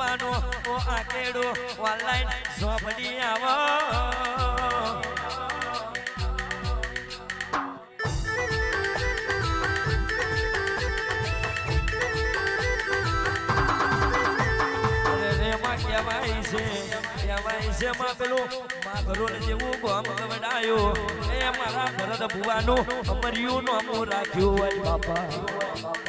ભૂવાનો ઓ આકેડો online Jhopdi આવો. કહેવાય છે કહેવાય છે, માં પેલું માગરોળ જેવું ગોમ ગવડાયો. એ મારા ભરત ભુવાનું અમર્યું નોમું રાખ્યું હોય બાપા.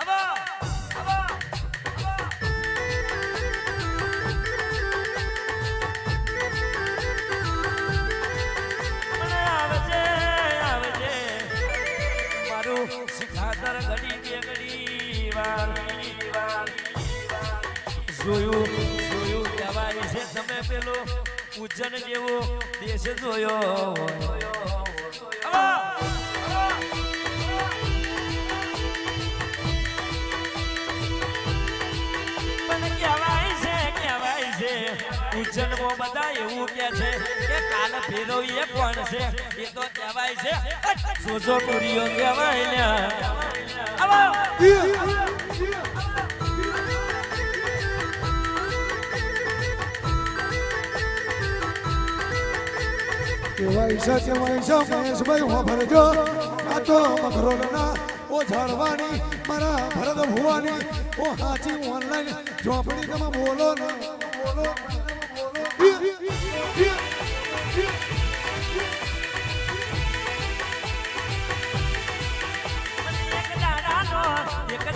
અબો. મને આવજે, આવજે. મારું શિખાતર ઘડી બે ઘડી વાર, જોયું જોયું કહેવાય છે તમે પેલો. ઉજ્જૈન જેવો દેશ જોયો. ઉજ્જનમાં બધા એવું કે છે કે કાલ ફેરવીએ કોણ છે. એ તો કહેવાય છે. સોજો પૂરીઓ કહેવાય ને. કેવાય છે કેવાય છે મહેશભાઈ હું ભરજો આ તો મકરોલના ઓ ઝાડવાની મારા ભરત ભુવાની ઓ હાચી ઓનલાઈન ચોપડી તમે બોલો ને એક દાડાનો એક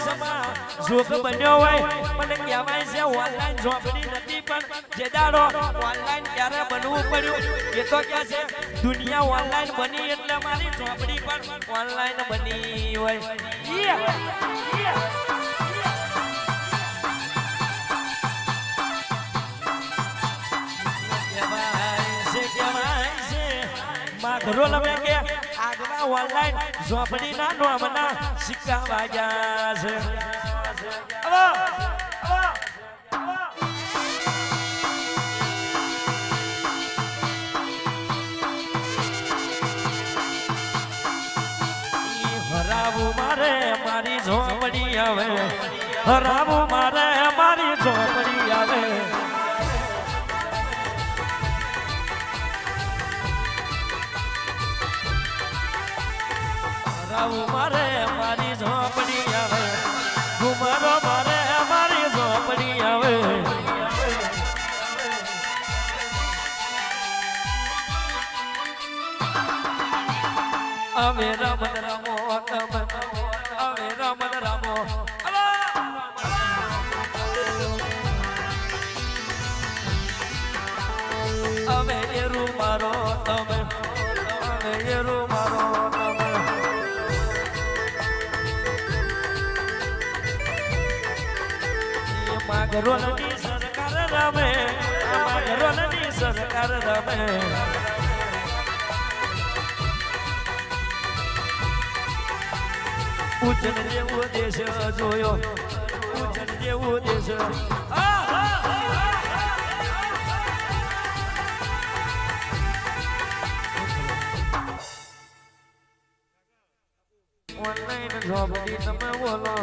સમા. જોગ બન્યો હોય પણ કહેવાય છે ઓનલાઈન ઝોપડી નથી પણ જે દાડો ઓનલાઈન ક્યારે બનવું પડ્યું એ તો કે છે દુનિયા ઓનલાઈન બની એટલે મારી ઝોપડી પણ ઓનલાઈન બની હોય માઘરો લમે કે આગવા ઓનલાઈન ઝોપડીના નોમના સિક્કા વાગ્યા છે હરાવું મારે મારી ઝોપડી આવે. હરાવું મારે મારી ઝોપડી આવે. રાવું મારે મારી અમે રમત રમો તમે અમે રમત રમો. અમે એરું મારો તમે અમે એરું મારો તમે. માગરોલની સરકાર રમે માગરોલની સરકાર રમે. ઉજ્જૈન જેવો દેશ જોયો. પૂજન જેવો દેશ. ઓનલાઈન જોબની તમે બોલો.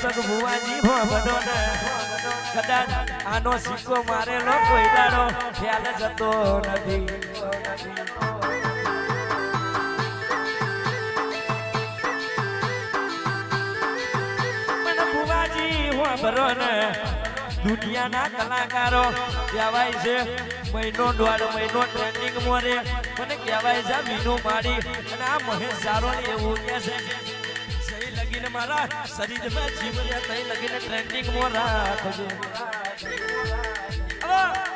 દીપક ભુવાજી ભોગનો ને કદાચ આનો સિક્કો મારેલો કોઈ દાડો ખ્યાલ જતો નથી. દુનિયાના કલાકારો કહેવાય છે, મહિનો દોઢ મહિનો ટ્રેનિંગ મોરે. મને કહેવાય છે, મીનું મારી. અને આ મહેશ સારો એવું કહે છે મારા શરીરમાં જીવ રહ્યા તઈ લગીને ટ્રેનિંગમાં રાખજો હવે